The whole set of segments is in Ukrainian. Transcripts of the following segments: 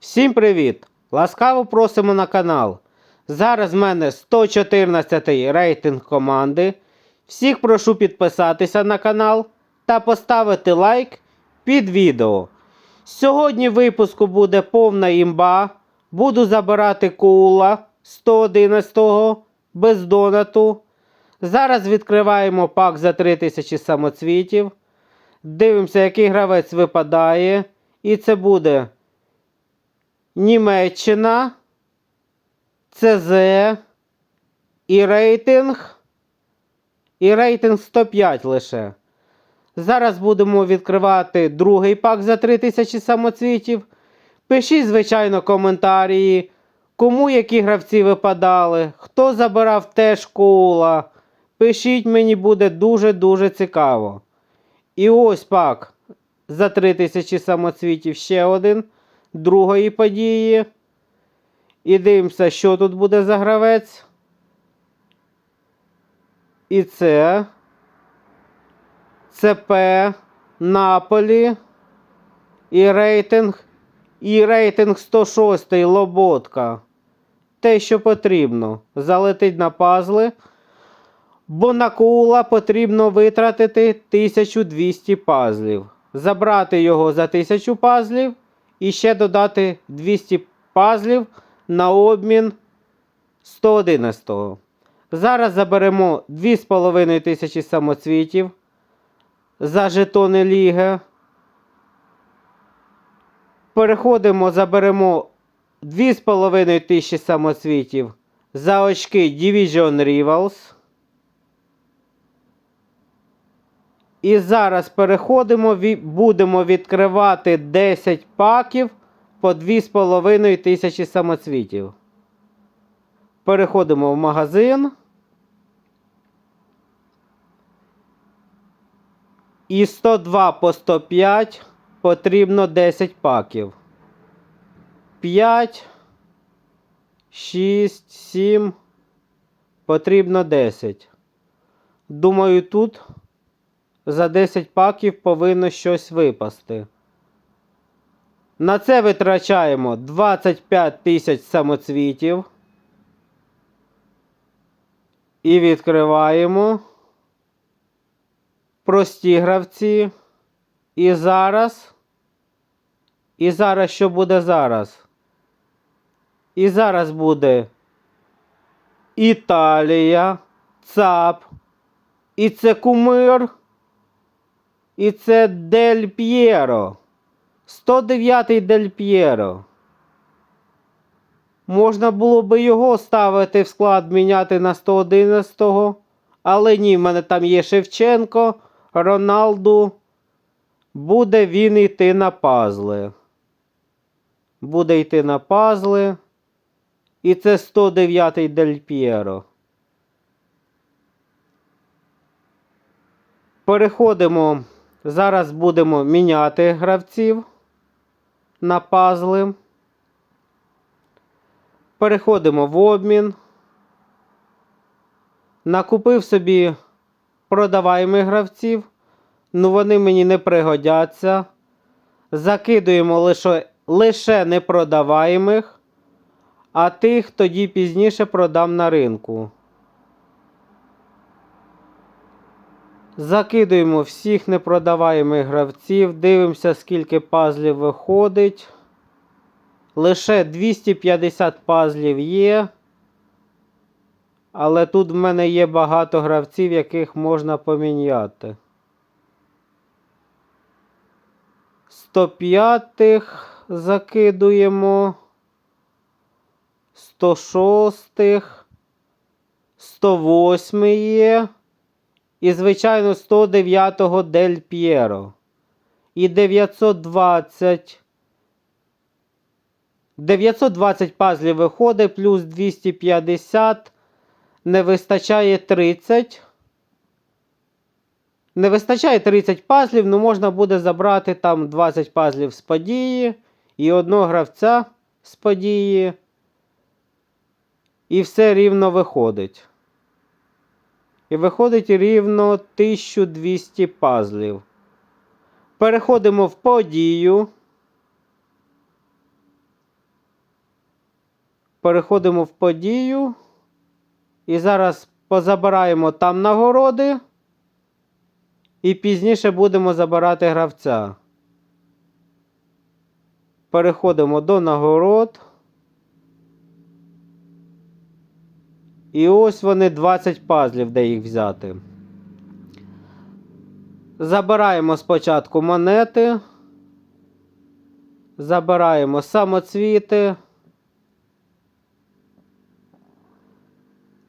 Всім привіт! Ласкаво просимо на канал. Зараз в мене 114 рейтинг команди. Всіх прошу підписатися на канал та поставити лайк під відео. Сьогодні в випуску буде повна імба. Буду забирати кула 111 без донату. Зараз відкриваємо пак за 3000 самоцвітів. Дивимося, який гравець випадає. І це буде Німеччина, ЦЗ і рейтинг. І рейтинг 105 лише. Зараз будемо відкривати другий пак за 3000 самоцвітів. Пишіть, звичайно, коментарі, кому які гравці випадали, хто забирав теж кола. Пишіть, мені буде дуже-дуже цікаво. І ось пак за 3000 самоцвітів ще один другої події. І дивимося, що тут буде за гравець. І це. ЦП Наполі. І рейтинг. І рейтинг 106 Лоботка. Те, що потрібно. Залетить на пазли. Бо на кула потрібно витратити 1200 пазлів. Забрати його за 1000 пазлів. І ще додати 200 пазлів на обмін 111. Зараз заберемо 2500 самоцвітів за жетони ліги. Переходимо, заберемо 2500 самоцвітів за очки Division Rivals. І зараз переходимо, будемо відкривати 10 паків по 2,5 тисячі самоцвітів. Переходимо в магазин. І 102 по 105 потрібно 10 паків. 5, 6, 7. Потрібно 10. Думаю, тут за 10 паків повинно щось випасти. На це витрачаємо 25 тисяч самоцвітів. І відкриваємо. Прості гравці. І зараз. І зараз що буде зараз? І зараз буде Італія, ЦАП. І це кумир. І це Дель П'єро. 109-й Дель П'єро. Можна було би його ставити в склад міняти на 111-го. Але ні, в мене там є Шевченко, Роналду. Буде він йти на пазли. Буде йти на пазли. І це 109-й Дель П'єро. Переходимо. Зараз будемо міняти гравців на пазли. Переходимо в обмін. Накупив собі продаваємих гравців. Ну вони мені не пригодяться. Закидуємо лише, лише непродаваємих, а тих тоді пізніше продам на ринку. Закидуємо всіх непродаваємих гравців, дивимося, скільки пазлів виходить. Лише 250 пазлів є. Але тут в мене є багато гравців, яких можна поміняти. 105-х закидуємо. 106-х. 108 є. І, звичайно, 109-го Дель П'єро. І 920. 920 пазлів виходить, плюс 250. Не вистачає 30. Не вистачає 30 пазлів, ну можна буде забрати там 20 пазлів з події і одного гравця з події. І все рівно виходить. І виходить рівно 1200 пазлів. Переходимо в подію. Переходимо в подію. І зараз позабираємо там нагороди. І пізніше будемо забирати гравця. Переходимо до нагород. І ось вони 20 пазлів, де їх взяти. Забираємо спочатку монети. Забираємо самоцвіти.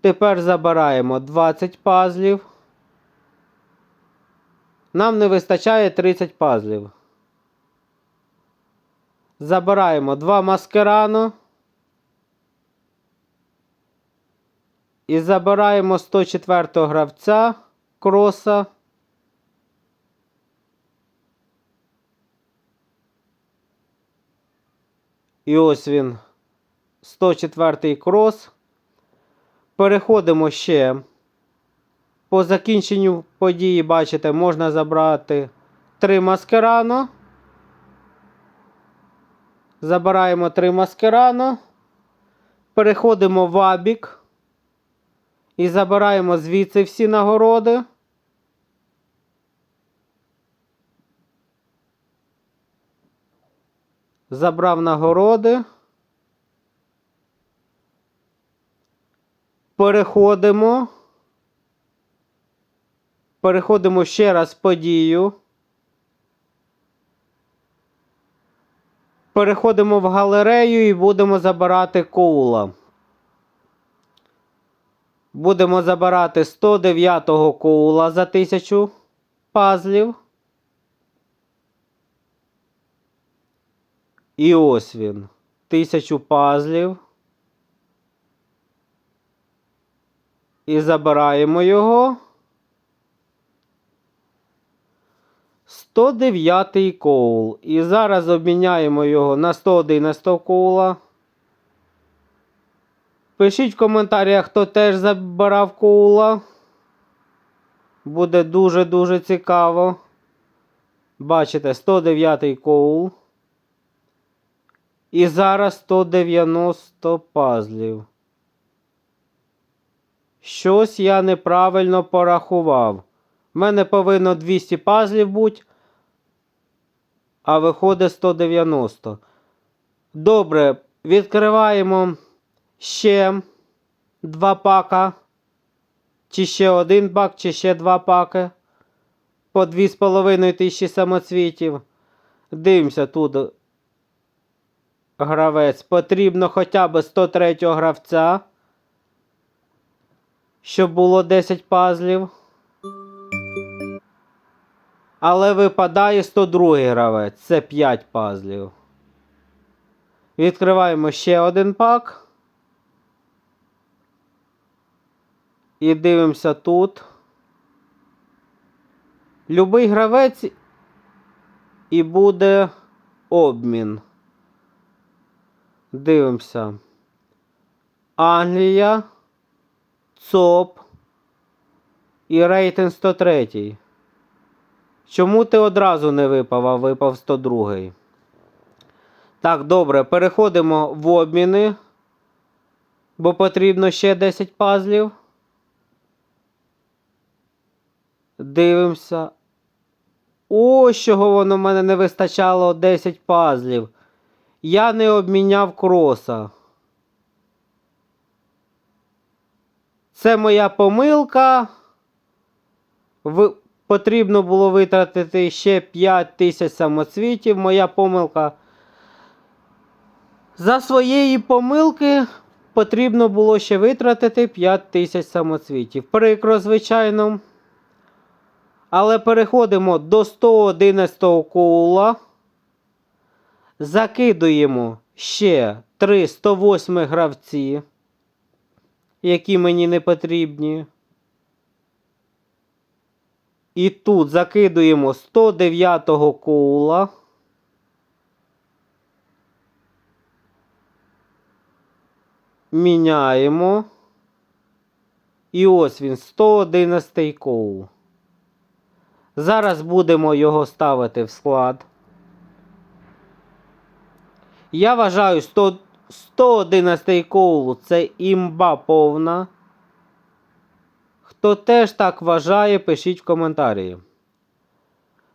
Тепер забираємо 20 пазлів. Нам не вистачає 30 пазлів. Забираємо 2 маскерано. І забираємо 104 гравця кроса. І ось він. 104 крос. Переходимо ще. По закінченню події, бачите, можна забрати 3 маскерано. Забираємо 3 маскерано. Переходимо в Абік. І забираємо звідси всі нагороди. Забрав нагороди. Переходимо. Переходимо ще раз подію. Переходимо в галерею і будемо забирати коула. Будемо забирати 109-го коула за 1000 пазлів. І ось він. 1000 пазлів. І забираємо його. 109 коул. І зараз обміняємо його на 111 коула. Пишіть в коментарях, хто теж забирав коула. Буде дуже-дуже цікаво. Бачите, 109 коул. І зараз 190 пазлів. Щось я неправильно порахував. У мене повинно 200 пазлів бути. А виходить 190. Добре, відкриваємо ще два пака. Чи ще один пак, чи ще два паки. По 2,5 тисячі самоцвітів. Дивимося тут. Гравець. Потрібно хоча б 103 гравця. Щоб було 10 пазлів. Але випадає 102 гравець. Це 5 пазлів. Відкриваємо ще один пак. І дивимося тут. Любий гравець і буде обмін. Дивимося. Англія, ЦОП і рейтинг 103. Чому ти одразу не випав, а випав 102? Так, добре, переходимо в обміни, бо потрібно ще 10 пазлів. Дивимося. Ось чого воно в мене не вистачало 10 пазлів. Я не обміняв кроса. Це моя помилка. В... Потрібно було витратити ще 5 тисяч самоцвітів. Моя помилка. За своєї помилки потрібно було ще витратити 5 тисяч самоцвітів. Прикро, звичайно. Але переходимо до 111 коула. Закидуємо ще 3 108 гравці, які мені не потрібні. І тут закидуємо 109 коула. Міняємо. І ось він 111 коул. Зараз будемо його ставити в склад. Я вважаю 100, 111 коул це імба повна. Хто теж так вважає, пишіть в коментарі.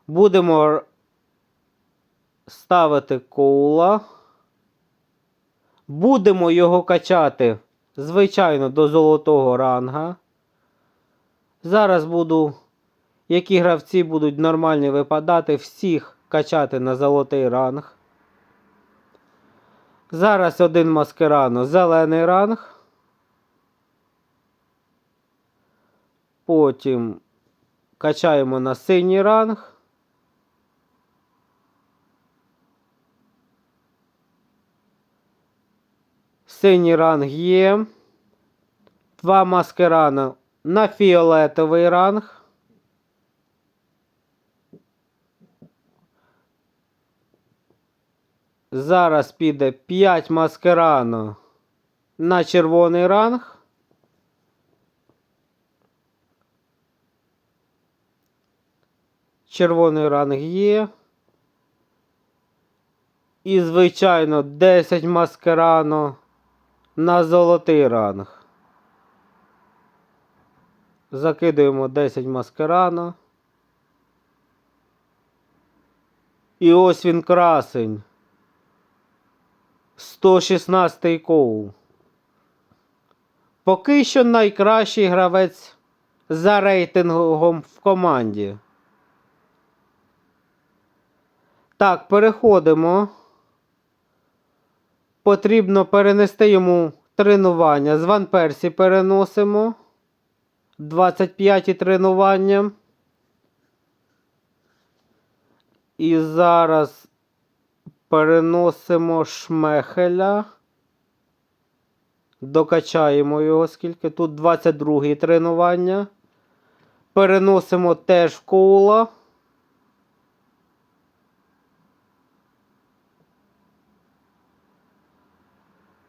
Будемо ставити коула. Будемо його качати, звичайно, до золотого ранга. Зараз буду, які гравці будуть нормальні випадати, всіх качати на золотий ранг. Зараз один маскерано зелений ранг. Потім качаємо на синій ранг. Синій ранг є. Два маскерана на фіолетовий ранг. Зараз піде 5 маскерано на червоний ранг. Червоний ранг є. І, звичайно, 10 маскерано на золотий ранг. Закидуємо 10 маскерано. І ось він красень. 116 коул. Поки що найкращий гравець за рейтингом в команді. Так, переходимо. Потрібно перенести йому тренування. З Ван Персі переносимо. 25 тренування. І зараз переносимо шмехеля. Докачаємо його, скільки тут 22 тренування. Переносимо теж в коула.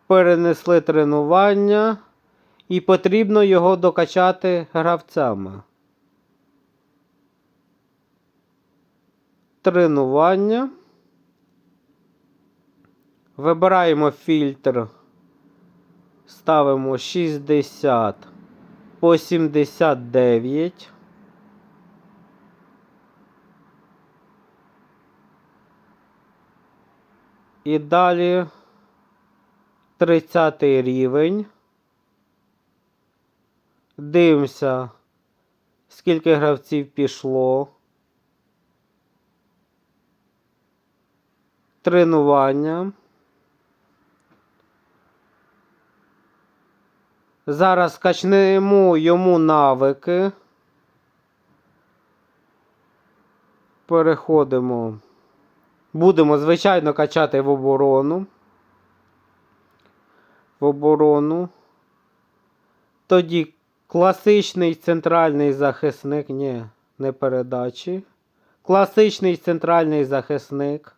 Перенесли тренування. І потрібно його докачати гравцями. Тренування. Вибираємо фільтр. Ставимо 60 по 79. І далі 30 рівень. Дивимося, скільки гравців пішло. Тренування. Зараз качнемо йому навики. Переходимо. Будемо, звичайно, качати в оборону. В оборону. Тоді класичний центральний захисник. Ні, не передачі. Класичний центральний захисник.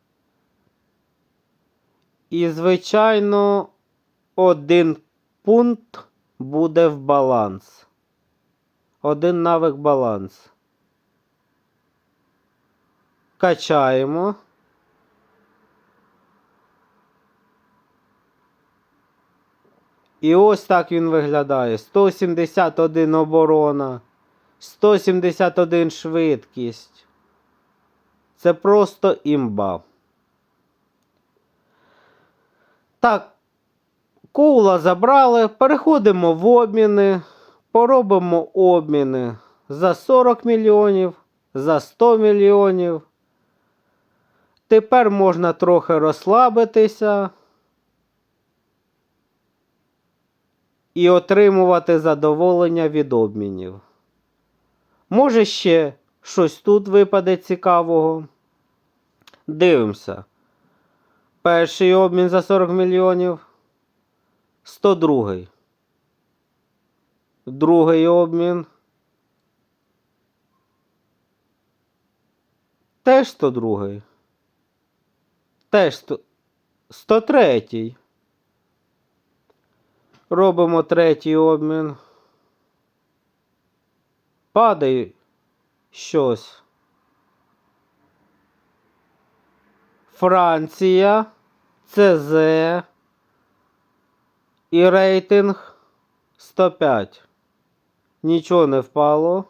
І, звичайно, один пункт буде в баланс. Один навик баланс. Качаємо. І ось так він виглядає. 171 оборона, 171 швидкість. Це просто імба. Так, Коула забрали, переходимо в обміни, поробимо обміни за 40 мільйонів, за 100 мільйонів. Тепер можна трохи розслабитися і отримувати задоволення від обмінів. Може ще щось тут випаде цікавого. Дивимося. Перший обмін за 40 мільйонів. 102. Другий обмін. Теж 102. Теж 100... 103. Робимо третій обмін. Падає щось. Франція. ЦЗ. І рейтинг 105. Нічого не впало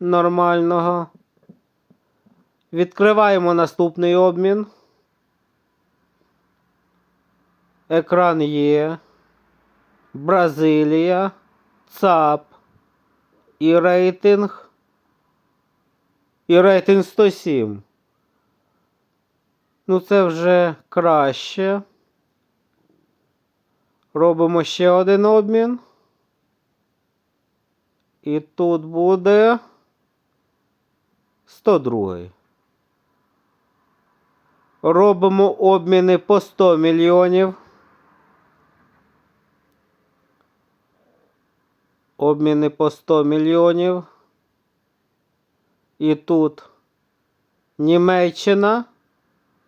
нормального. Відкриваємо наступний обмін. Екран є. Бразилія. ЦАП. І рейтинг. І рейтинг 107. Ну, це вже краще. Робимо ще один обмін. І тут буде 102. Робимо обміни по 100 мільйонів. Обміни по 100 мільйонів. І тут Німеччина,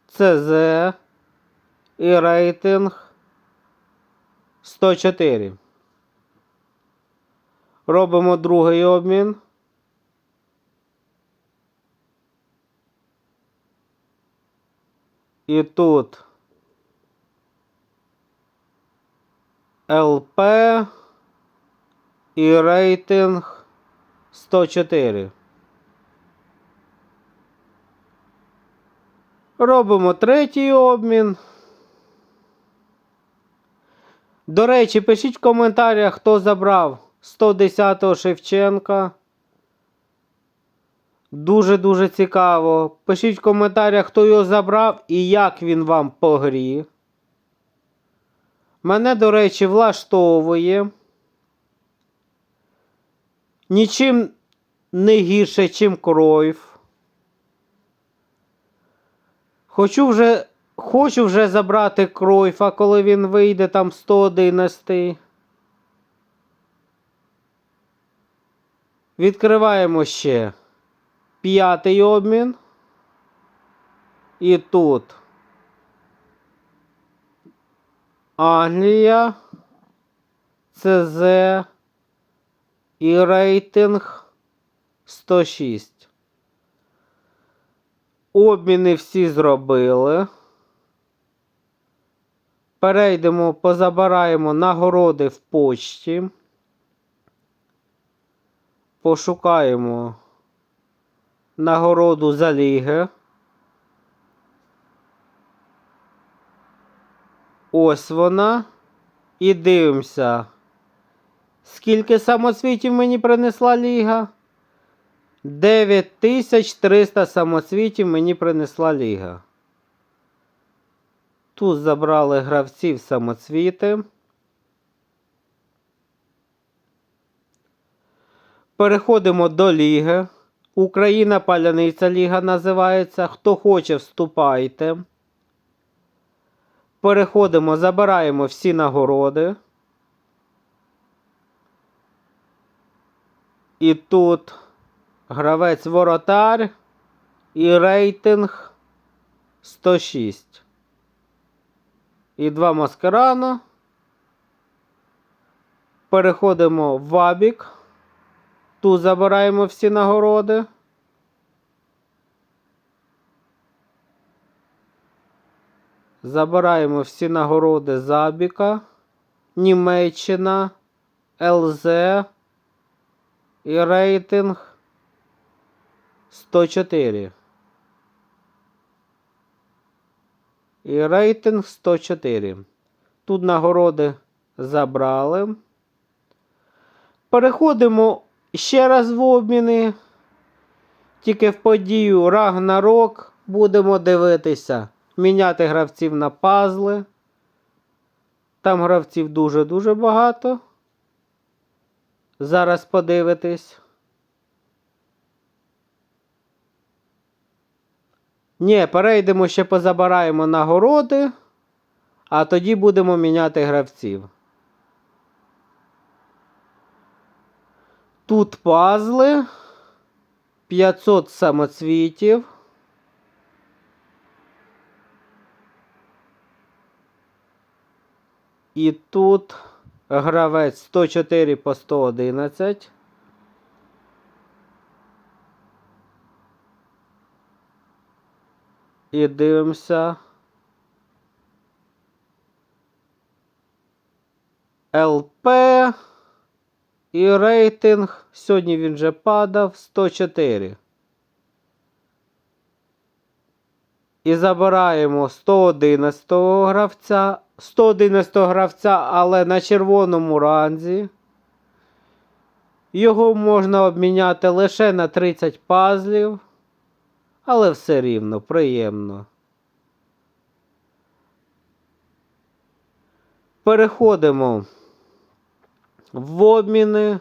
ЦЗ і рейтинг 104. Робимо другий обмін. І тут ЛП і рейтинг 104. Робимо третій обмін. До речі, пишіть в коментарях, хто забрав 110-го Шевченка. Дуже-дуже цікаво. Пишіть в коментарях, хто його забрав і як він вам по грі. Мене, до речі, влаштовує. Нічим не гірше, чим Кройф. Хочу вже, хочу вже забрати Кройфа, коли він вийде там 111. Відкриваємо ще п'ятий обмін. І тут Англія, ЦЗ і рейтинг 106. Обміни всі зробили. Перейдемо, позабираємо нагороди в почті. Пошукаємо нагороду за ліги. Ось вона. І дивимося. Скільки самоцвітів мені принесла ліга? 9300 самоцвітів мені принесла ліга. Тут забрали гравців самоцвіти. Переходимо до ліги. Україна Паляниця Ліга називається. Хто хоче, вступайте. Переходимо, забираємо всі нагороди. І тут гравець воротар і рейтинг 106. І два маскарана. Переходимо в Вабік. Тут забираємо всі нагороди. Забираємо всі нагороди Забіка, Німеччина, ЛЗ і рейтинг 104. І рейтинг 104. Тут нагороди забрали. Переходимо ще раз в обміни. Тільки в подію Рагнарок будемо дивитися. Міняти гравців на пазли. Там гравців дуже-дуже багато. Зараз подивитись. Ні, перейдемо ще позабираємо нагороди, а тоді будемо міняти гравців. Тут пазли. 500 самоцвітів. І тут гравець 104 по 111. І дивимося. ЛП. І рейтинг. Сьогодні він вже падав 104. І забираємо 111 гравця. 111 гравця, але на червоному ранзі. Його можна обміняти лише на 30 пазлів. Але все рівно приємно. Переходимо в обміни.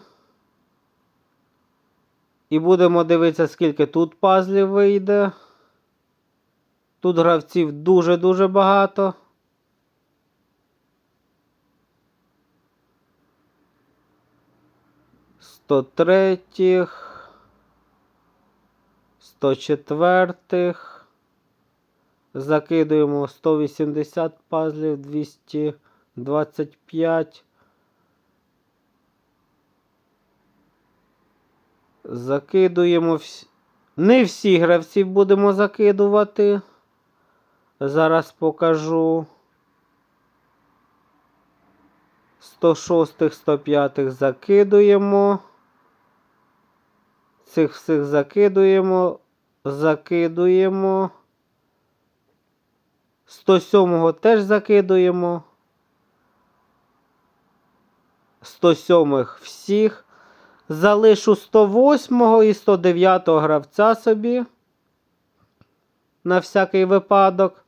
І будемо дивитися, скільки тут пазлів вийде. Тут гравців дуже-дуже багато. Сто третіх. Сто четвертих. Закидуємо 180 пазлів, 225. Закидуємо всі. Не всі гравці будемо закидувати. Зараз покажу. 106, 105 закидуємо. Цих всіх закидуємо. Закидуємо. 107 теж закидуємо. 107 всіх. Залишу 108 і 109-го гравця собі. На всякий випадок.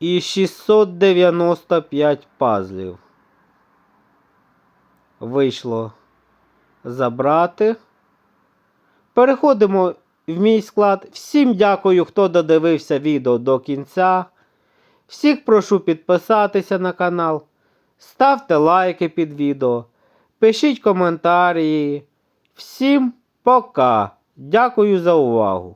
І 695 пазлів. Вийшло забрати. Переходимо в мій склад. Всім дякую, хто додивився відео до кінця. Всіх прошу підписатися на канал. Ставте лайки під відео. Пишіть коментарі. Всім пока. Дякую за увагу.